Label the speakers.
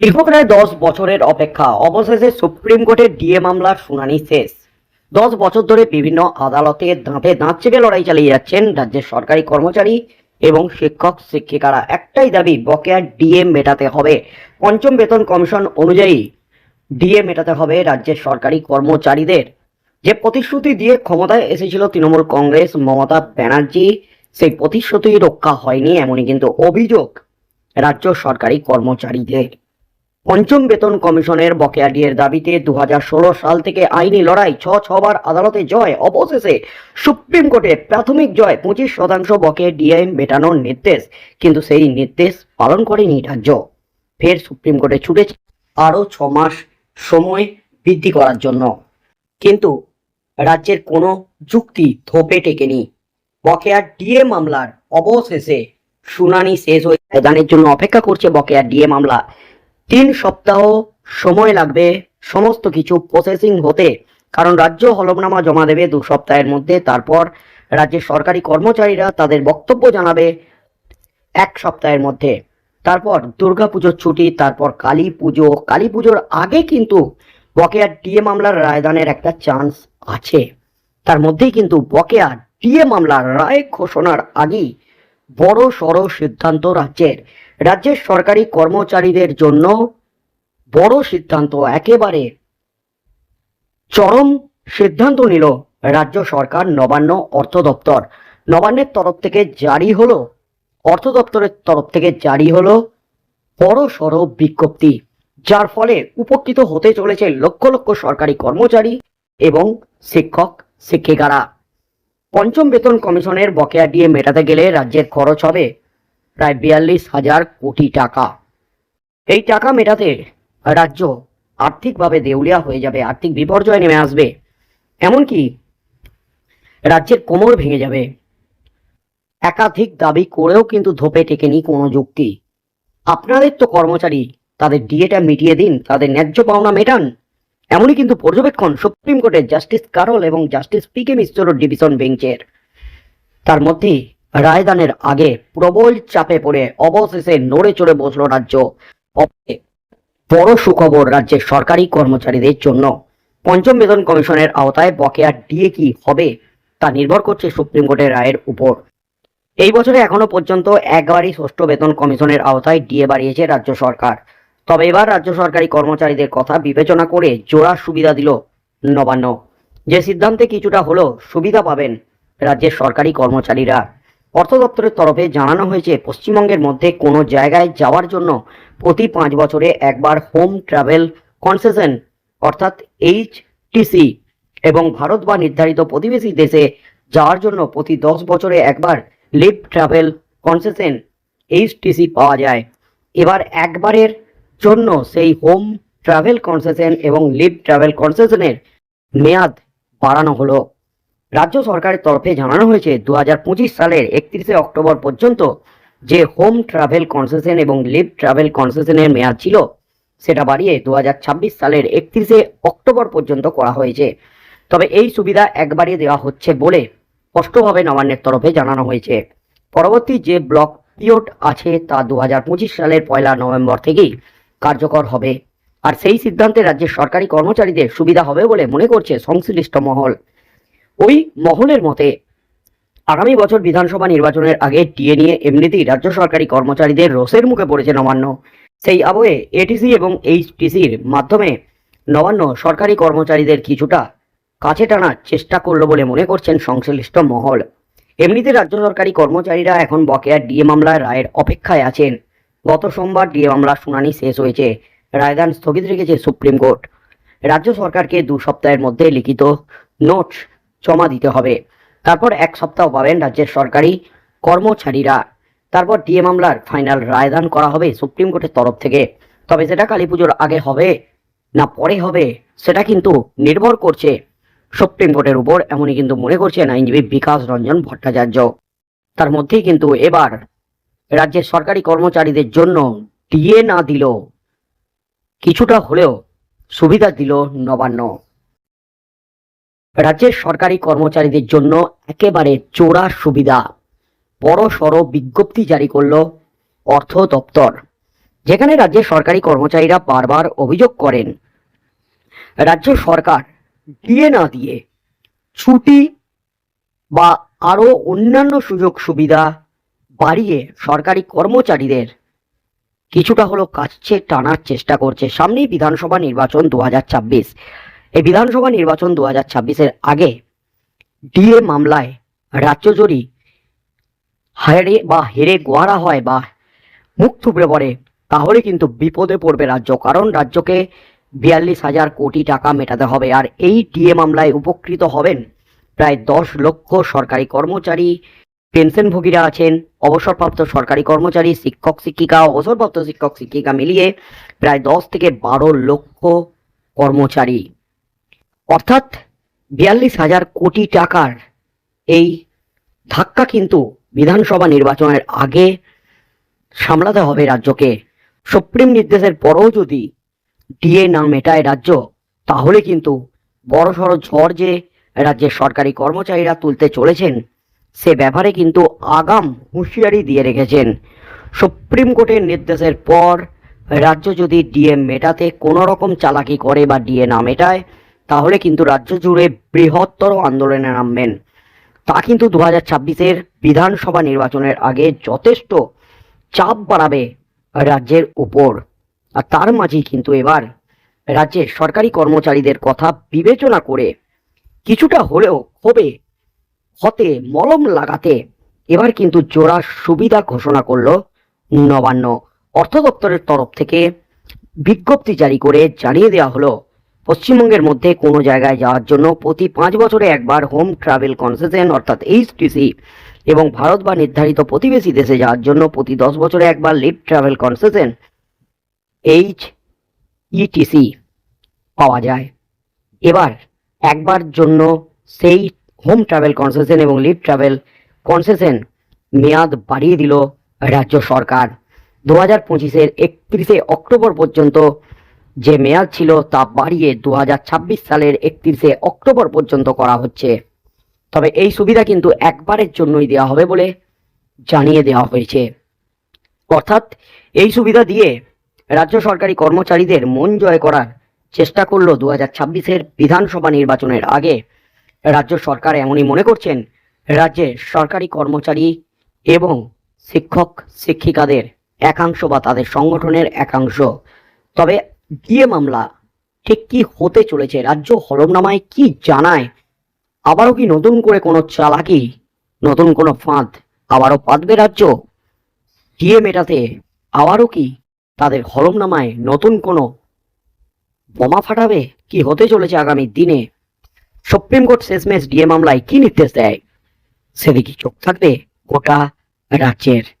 Speaker 1: দীর্ঘ প্রায় দশ বছরের অপেক্ষা অবশেষে সুপ্রিম কোর্টের ডিএ মামলার শুনানি শেষ। দশ বছর ধরে বিভিন্ন আদালতে দাঁতে দাঁত চেপে লড়াই চালিয়ে যাচ্ছেন রাজ্যের সরকারি কর্মচারী এবং শিক্ষক, শিক্ষিকারা। একটাই দাবি, বকেয়া ডিএ মেটাতে হবে। পঞ্চম বেতন কমিশন অনুযায়ী ডিএ মেটাতে হবে রাজ্যের সরকারি কর্মচারীদের। যে প্রতিশ্রুতি দিয়ে ক্ষমতায় এসেছিল তৃণমূল কংগ্রেস মমতা ব্যানার্জি, সেই প্রতিশ্রুতি রক্ষা হয়নি এমনই কিন্তু অভিযোগ রাজ্য সরকারি কর্মচারীদের। পঞ্চম বেতন কমিশনের বকেয়া ডিএর দাবিতে দু হাজার ষোলো সাল থেকে আইনি লড়াই ছ ছবার আদালতে জয়, অবশেষে সুপ্রিম কোর্টে প্রাথমিক জয়, পঁচিশ শতাংশ বকেয়া ডিএ মেটানোর নির্দেশ। কিন্তু সেই নির্দেশ পালন করেনি রাজ্য। ফের সুপ্রিম কোর্টে ছুটেছে আরও ছ মাস সময় বৃদ্ধি করার জন্য। কিন্তু রাজ্যের কোনো যুক্তি থোপে টেকেনি। বকেয়া ডিএ মামলার অবশেষে শুনানি শেষ হয়ে দানের জন্য অপেক্ষা করছে বকেয়া ডিএ মামলা। তিন সপ্তাহ সময় লাগবে সমস্ত কিছু প্রসেসিং হতে। কারণ রাজ্য হলফনামা জমা দেবে দু সপ্তাহের মধ্যে, তারপর রাজ্যের সরকারি কর্মচারীরা তাদের বক্তব্য জানাবে এক সপ্তাহের মধ্যে। তারপর দুর্গাপুজোর ছুটি, তারপর কালী পুজো। কালী পুজোর আগে কিন্তু বকেয়া ডিএ মামলার রায়দানের একটা চান্স আছে। তার মধ্যেই কিন্তু বকেয়া ডিএ মামলার রায় ঘোষণার আগেই বড় সড় সিদ্ধান্ত রাজ্যের। রাজ্যের সরকারি কর্মচারীদের জন্য বড় সিদ্ধান্ত, একেবারে চরম সিদ্ধান্ত নিল রাজ্য সরকার নবান্ন অর্থ দপ্তর। নবান্নের তরফ থেকে জারি হলো, অর্থ দপ্তরের তরফ থেকে জারি হলো বড় সড় বিজ্ঞপ্তি, যার ফলে উপকৃত হতে চলেছে লক্ষ লক্ষ সরকারি কর্মচারী এবং শিক্ষক, শিক্ষিকারা। পঞ্চম বেতন কমিশনের বকেয়া দিয়ে মেটাতে গেলে রাজ্যের খরচ হবে প্রায় বিয়াল্লিশ হাজার কোটি টাকা। এই টাকা মেটাতে রাজ্য আর্থিকভাবে দেউলিয়া হয়ে যাবে, আর্থিক বিপর্যয় নেমে আসবে। এমনকি রাজ্যের কোমর ভেঙে যাবে। একাধিক দাবি করেও কিন্তু ধোপে টেকেনি কোনো যুক্তি। আপনাদের তো কর্মচারী, তাদের ডিএটা মিটিয়ে দিন, তাদের ন্যায্য পাওনা মেটান। এমনই কিন্তু পর্যবেক্ষণ সুপ্রিম কোর্টের জাস্টিস কারল এবং justice P K Mishra division বেঞ্চের। তার মধ্যেই রায়দানের আগে প্রবল চাপে পড়ে অবশেষে নড়ে চড়ে বসল রাজ্য। বড় সুখবর রাজ্যের সরকারি কর্মচারীদের জন্য পঞ্চম বেতন কমিশনের আওতায় বকেয়া ডিএ কি হবে তা নির্ভর করছে সুপ্রিম কোর্টের রায়ের উপর। এই বছরে এখনও পর্যন্ত একবারই ষষ্ঠ বেতন কমিশনের আওতায় ডিএ বাড়িয়েছে রাজ্য সরকার। তবে এবার রাজ্য সরকারি কর্মচারীদের কথা বিবেচনা করে জোড়া সুবিধা দিল নবান্ন। যে সিদ্ধান্তে কিছুটা হলেও সুবিধা পাবেন রাজ্যের সরকারি কর্মচারীরা। অর্থ দপ্তরের তরফে জানানো হয়েছে, পশ্চিমবঙ্গের মধ্যে কোনো জায়গায় যাওয়ার জন্য প্রতি পাঁচ বছরে একবার হোম ট্রাভেল কনসেশন, অর্থাৎ এইচটিসি এবং ভারত বা নির্ধারিত প্রতিবেশী দেশে যাওয়ার জন্য প্রতি দশ বছরে একবার লিভ ট্রাভেল কনসেশন এইচটিসি পাওয়া যায়। এবার একবারের জন্য সেই হোম ট্রাভেল কনসেশন এবং লিভ ট্রাভেল কনসেশনের মেয়াদ বাড়ানো হলো। রাজ্য সরকারের তরফে জানানো হয়েছে দু হাজার পঁচিশ সালের একত্রিশে অক্টোবর পর্যন্ত যে হোম ট্রাভেল কনসেশন এবং লিভ ট্রাভেল কনসেশনের মেয়াদ ছিল, সেটা বাড়িয়ে দুহাজার ছাব্বিশ সালের একত্রিশে অক্টোবর পর্যন্ত করা হয়েছে। তবে এই সুবিধা একবারে দেওয়া হচ্ছে বলে স্পষ্টভাবে নবান্নের তরফে জানানো হয়েছে। পরবর্তী যে ব্লক পিরিয়ড আছে, তা দু হাজার পঁচিশ সালের পয়লা নভেম্বর থেকেই কার্যকর হবে। আর সেই সিদ্ধান্তে রাজ্যের সরকারি কর্মচারীদের সুবিধা হবে বলে মনে করছে সংশ্লিষ্ট মহল। ওই মহলের মতে, আগামী বছর বিধানসভা নির্বাচনের আগে টিএ নিয়ে এমনিতেই রাজ্য সরকারি কর্মচারীদের রোষের মুখে পড়েছে নবান্ন। সেই আবহে এটিসি এবং এইচটিসির মাধ্যমে নবান্ন সরকারি কর্মচারীদের কিছুটা কাছে টানার চেষ্টা করল বলে মনে করছেন সংশ্লিষ্ট মহল। এমনিতে রাজ্য সরকারি কর্মচারীরা এখন বকেয়া ডিএ মামলার রায়ের অপেক্ষায় আছেন। গত সোমবার ডিএ মামলার শুনানি শেষ হয়েছে। রায়দান স্থগিত রেখেছে সুপ্রিম কোর্ট। রাজ্য সরকারকে দু সপ্তাহের মধ্যে লিখিত নোটস জমা দিতে হবে। তারপর এক সপ্তাহ পাবেন রাজ্যের সরকারি কর্মচারীরা। তারপর ডিএ মামলার ফাইনাল রায়দান করা হবে সুপ্রিম কোর্টের তরফ থেকে। তবে সেটা কালী পুজোর আগে হবে না পরে হবে, সেটা কিন্তু নির্ভর করছে সুপ্রিম কোর্টের উপর, এমনই কিন্তু মনে করছেন আইনজীবী বিকাশ রঞ্জন ভট্টাচার্য। তার মধ্যেই কিন্তু এবার রাজ্যের সরকারি কর্মচারীদের জন্য ডিএ না দিল কিছুটা হলেও সুবিধা দিল নবান্ন। রাজ্যের সরকারি কর্মচারীদের জন্য একেবারে চোরা সুবিধা। বড় সড় বিজ্ঞপ্তি জারি করল অর্থ দপ্তর, যেখানে রাজ্যের সরকারি কর্মচারীরা বারবার অভিযোগ করেন, রাজ্য সরকার দিয়ে না দিয়ে ছুটি বা আরও অন্যান্য সুযোগ সুবিধা বাড়িয়ে সরকারি কর্মচারীদের কিছুটা হলো কাছে টানার চেষ্টা করছে। সামনেই বিধানসভা নির্বাচন দু হাজার ছাব্বিশ। এই বিধানসভা নির্বাচন দু হাজার ছাব্বিশের আগে ডিএ মামলায় রাজ্য জুড়ি হারে বা হেরে গোয়ারা হয় বা মুখ থুবড়ে পড়ে, তাহলে কিন্তু বিপদে পড়বে রাজ্য। কারণ রাজ্যকে বিয়াল্লিশ হাজার কোটি টাকা মেটাতে হবে আর এই ডিএ মামলায় উপকৃত হবেন প্রায় দশ লক্ষ সরকারি কর্মচারী। পেনশনভোগীরা আছেন, অবসরপ্রাপ্ত সরকারি কর্মচারী, শিক্ষক, শিক্ষিকা, অবসরপ্রাপ্ত শিক্ষক, শিক্ষিকা মিলিয়ে প্রায় দশ থেকে বারো লক্ষ কর্মচারী। অর্থাৎ বিয়াল্লিশ হাজার কোটি টাকার এই ধাক্কা কিন্তু বিধানসভা নির্বাচনের আগে সামলাতে হবে রাজ্যকে। সুপ্রিম নির্দেশের পরেও যদি ডিএ না মেটায় রাজ্য, তাহলে কিন্তু বড়সড় ঝড় যে রাজ্যের সরকারি কর্মচারীরা তুলতে চলেছেন, সে ব্যাপারে কিন্তু আগাম হুঁশিয়ারি দিয়ে রেখেছেন। সুপ্রিম কোর্টের নির্দেশের পর রাজ্য যদি ডিএ মেটাতে কোনো রকম চালাকি করে বা ডিএ না মেটায় তাহলে কিন্তু রাজ্য জুড়ে বৃহত্তর আন্দোলনে নামবেন। তা কিন্তু দু হাজার বিধানসভা নির্বাচনের আগে যথেষ্ট চাপ বাড়াবে রাজ্যের উপর। আর তার মাঝেই কিন্তু এবার রাজ্যের সরকারি কর্মচারীদের কথা বিবেচনা করে কিছুটা হলেও হবে হতে মলম লাগাতে এবার কিন্তু জোড়া সুবিধা ঘোষণা করল নবান্ন অর্থ দপ্তরের তরফ থেকে বিজ্ঞপ্তি জারি করে জানিয়ে দেওয়া হলো পশ্চিমবঙ্গের মধ্যে কোনো জায়গায় যাওয়ার জন্য প্রতি পাঁচ বছরে একবার হোম ট্রাভেল কনসেশন অর্থাৎ এইচটিসি এবং ভারত বা নির্ধারিত প্রতিবেশী দেশে যাওয়ার জন্য প্রতি দশ বছরে একবার leave travel concession H ETC পাওয়া যায়। এবার একবার জন্য সেই হোম ট্রাভেল কনসেশন এবং লিভ ট্রাভেল কনসেশন মেয়াদ বাড়িয়ে দিল রাজ্য সরকার। দু হাজার পঁচিশের একত্রিশে অক্টোবর পর্যন্ত যে মেয়াদ ছিল তা বাড়িয়ে দু হাজার ছাব্বিশ সালের একত্রিশে অক্টোবর পর্যন্ত করা হচ্ছে। তবে এই সুবিধা কিন্তু একবারের জন্যই দেওয়া হবে বলে জানিয়ে দেওয়া হয়েছে। অর্থাৎ এই সুবিধা দিয়ে রাজ্য সরকারি কর্মচারীদের মন জয় করার চেষ্টা করল দু হাজার ছাব্বিশের বিধানসভা নির্বাচনের আগে। রাজ্য সরকার এমনই মনে করছেন রাজ্যে সরকারি কর্মচারী এবং শিক্ষক, শিক্ষিকাদের একাংশ বা তাদের সংগঠনের একাংশ। তবে ডিএ মামলা। ঠিক কি হতে চলেছে? রাজ্য হলফনামায় কি জানায়? আবারও কি নতুন করে কোনো চালাকি? নতুন কোনো ফাঁদ? আবারও পাতবে রাজ্য? ডিএ মেটাতে আবারও কি তাদের হলফনামায় নতুন কোনো বোমা ফাটাবে? কি হতে চলেছে আগামী দিনে? সুপ্রিম কোর্ট শেষমেশ ডিএ মামলায় কি নির্দেশ দেয়? সেদিকে চোখ থাকবে গোটা রাজ্যের।